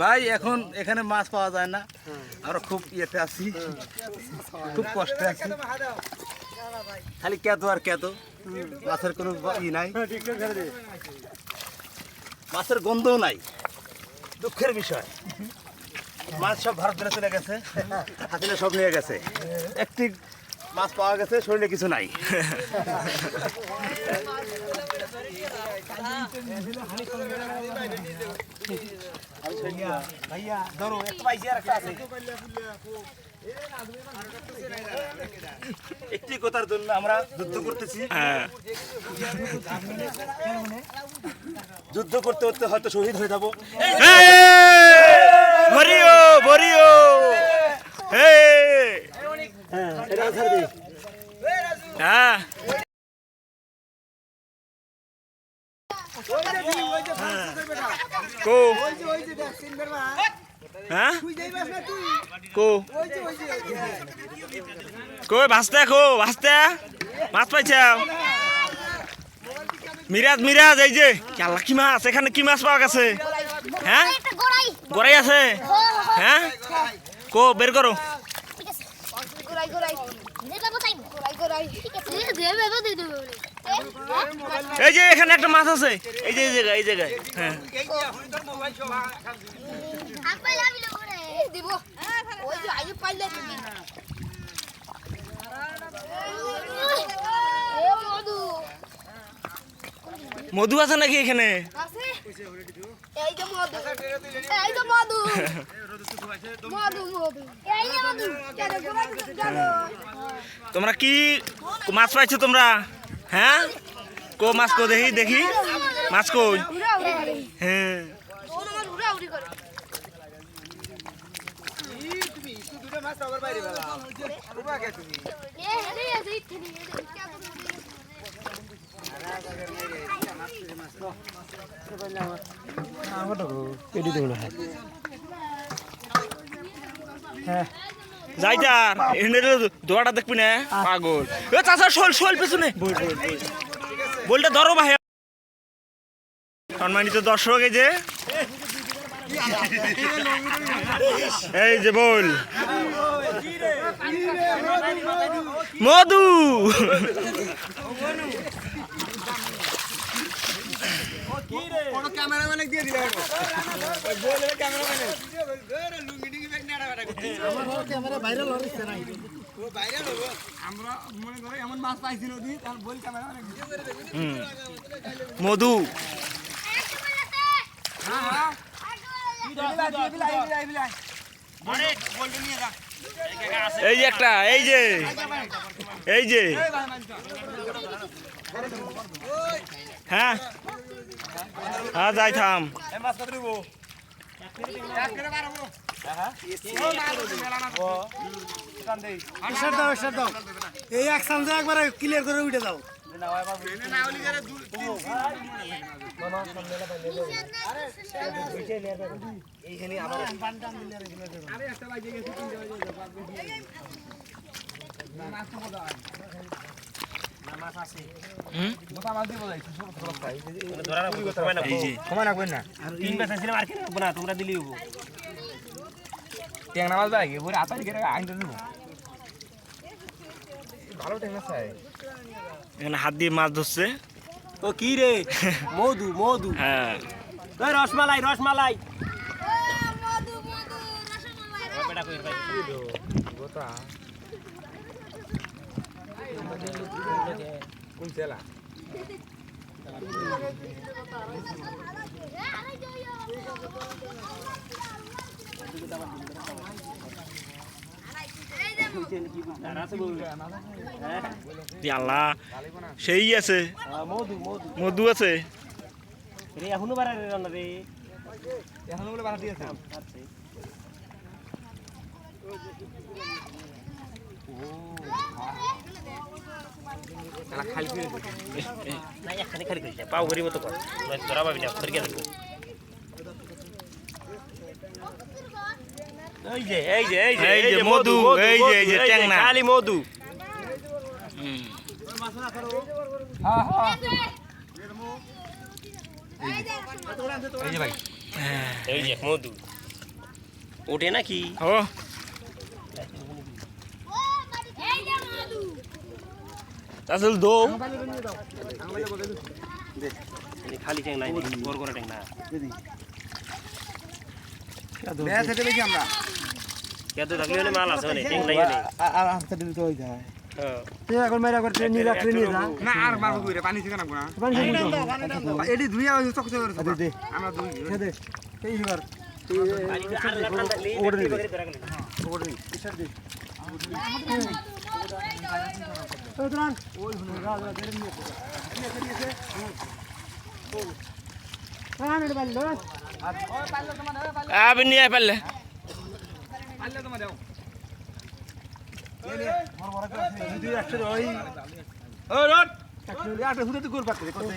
ভাই, এখন এখানে মাছ পাওয়া যায় না। আমরা খুব ইয়েতে আছি। খুব কষ্টে আছি। খালি কেতো আর কেতো মাছের কোনো ই নাই। মাছের গন্ধও নাই। দুঃখের বিষয়। মাছ সব ভারত ধরে চলে গেছে। হাতিলে সব নিয়ে গেছে। একটি মাছ পাওয়া গেছে, শরীরে কিছু নাই। ভাইয়া ধরো একটা পাইছি আর একটা আছে একটি কথার জন্য আমরা যুদ্ধ করতেছি। যুদ্ধ করতে করতে হয়তো শহীদ হয়ে যাব। ভরিও হ্যাঁ। কো। হ্যাঁ? কো। কই ভাসতে কো ভাসতে। মাছ পাইছাও মিরাজ মিরাজ এই যে আল্লাহ কি মাছ? এখানে কি মাছ পাওয়া গেছে? হ্যাঁ? গড়াই আছে? হ্যাঁ? কো বের করো। ঠিক আছে। এই যে এখানে একটা মাছ আছে। এই যে, এই জায়গায় এই জায়গায়। হ্যাঁ। মধু আছে নাকি এখানে? তোমরা কি মাছ পাইছো তোমরা? হ্যাঁ? কো মাছ কো দেখি দেখি। মাছ কই? করে হ্যাঁ। যাইতার এখানে দোয়াটা দেখবি না পাগল। এ চাচা শোল শোল পেছনে। বলটা ধরো ভাই সম্মানিত দর্শক এই যে। এই যে বল। মধু। ক্যামেরাম্যানে দিয়ে দিলাম বলে ক্যামেরাম্যানে আমরা মনে করো এমন মাছ পাইছি নদী তার বল ক্যামেরাম্যানে হুম। মধু। এই যে একটা এই যে। এই যে। হ্যাঁ। হ্যাঁ যাই থাম। এই এক সামনে একবারে ক্লিয়ার তোমরা দিলেই হব ট্যাংরা মাছ বাকি ওরে আতাই করে আইনটা দেবো ভালো ট্যাংরা চাই এখানে হাত দিয়ে মাছ ধরছে ও কি রে মধু মধু হ্যাঁ ওই রসমালাই রসমালাই মধু মধু রসমালাই বেটা কই ভাই কোন চেলা আল্লাহ। সেই আছে। মধু আছে। রে এখনও বাড়া রে রান্না রে। এখন বলে বাধা দিয়েছে খালি খালি পাও তো নয় ধরা পাবি না এই যে এই যে এই যে মধু, এই যে, এই যে ট্যাংনা। খালি মধু। হুম। এই যে ভাই। এই যে মধু। ওঠে নাকি? ও। এই আসল দো। খালি ট্যাং নাই বড় করে ট্যাং না বেয়া খেতে বেশি আমরা। কে থাকলে হলে মাল আছে মানে আর হাতে দিলে তো হয়ে যায়। হ্যাঁ। এখন মেরা করে ট্রেন নিয়ে ট্রেন যা। না আর মারবো কইরে পানি থেকে না। গুনা এডি ধুইয়া ওই চক চক করে দে। আমরা দুই দে। এই বার ওড়ে দিবে আপনি নিয়ে পারলে পারলে তোমার দাও ও রট একটা হুদে তো গোল পাচ্ছে কত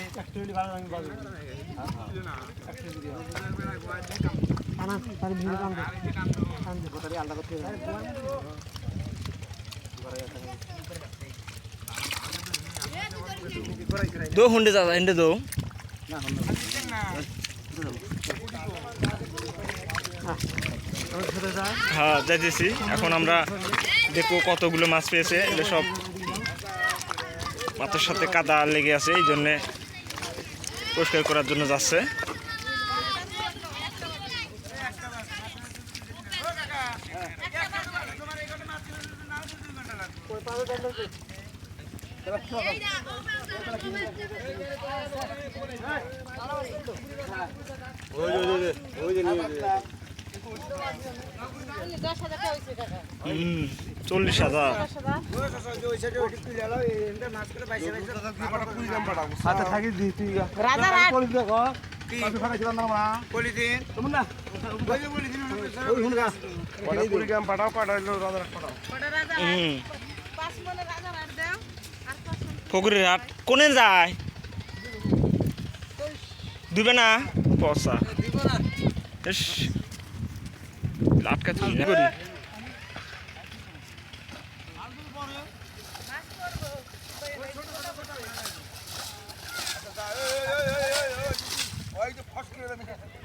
দো হুন্ডে দাদা হিন্ডে দো। হ্যাঁ যাইতেছি এখন আমরা দেখব কতগুলো মাছ পেয়েছে। এগুলো সব মাথার সাথে কাদা লেগে আছে, এই জন্যে পরিষ্কার করার জন্য যাচ্ছে। চল্লিশ হাজার আচ্ছা থাকি তুই পাঠাও পাঠাও হুম হাট। কোনে যায়? দিবে না? পয়সা ইস। লাটকা তুই না করি?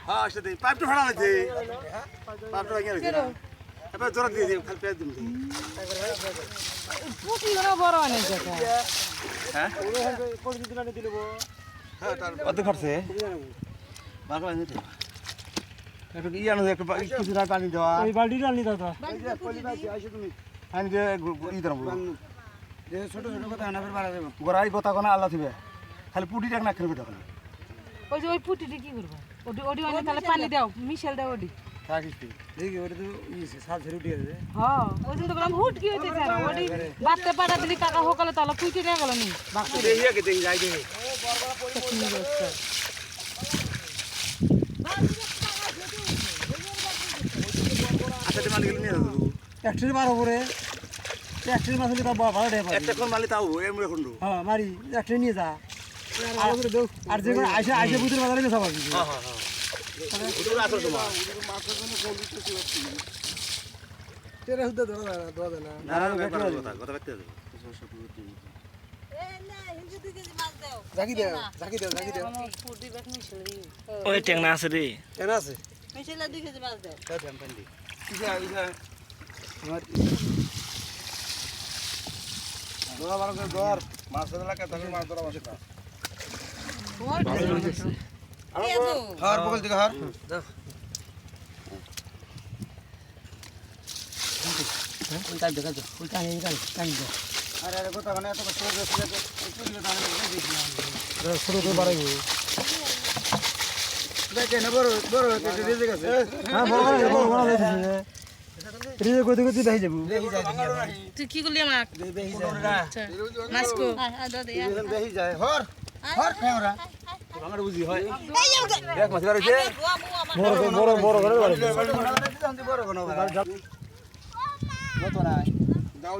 হ্যাঁ সেটা দেই পাইপটা ফাটা আছে পাইপটা লাগিয়ে এবার জোরে দিয়ে দিই খালি পেয়ে দিই হ্যাঁ কত খরচে বারো আনি তো একটু ই আনো একটু কিছু না পানি দেওয়া। ওই বালতিটা আনি দাও তো। আনি দিয়ে ই দেবো ছোট ছোট কথা আনাবের বাড়া দেবো। গোড়াই গোতা কোনা আল্লাহ থিবে। খালি পুটি টাক না খেলবে তখন ওই যে ওই পুটিটি কি করব? ওটি ওটি অনেক তাহলে পানি দাও। মিশেল দাও ওটি থাকিস তুই দেখি ওটা তো সাত ঝেড়ে উঠে গেছে হ্যাঁ ওই জন্য তো বললাম হুট কি হইতে স্যার ওটি বাচ্চা পাটা দিলি কাকা হোকালে তাহলে কুইটে নিয়ে গেল নি? বাচ্চা দেখি আগে দেখি যাই দেখি আচ্ছা মালিক নিয়ে যাব। একশো বারো করে একশো মাছ হলে তাও ভালো দেয় একটা কোন মালি তাও এমরে খন্ডু। হ্যাঁ মারি একশো নিয়ে যা। আর যে আইসা আইসা বুঝতে ওগুলো আসল তোমার তেরে হুদা ধরা ধরা দেয় না না না। ব্যাপার কথা কথা ব্যক্তি আছে ঝাঁকি দেও ঝাঁকি দেও ঝাঁকি দেও ওই ট্যাংনা আছে রে কেন আছে ইসা ইসা ধরা বারো করে ধর মাছ এলাকা তাহলে মাছ ধরা মাছ না হার বগল দিকে হার। আরে আরে কথা মানে এত কষ্ট করে ছিল তো চুরি দাঁড়ানো দেখি ছোট তো বাড়াইবো দেখে না বড় বড় হতে রেজে গেছে হ্যাঁ বড় বড় বড় গেছে রিজে কইতে কইতে বেহি যাব তুই কি করলি আমাক নাচকো বেহি যায়। হর হর ক্যামেরা হয়। দাও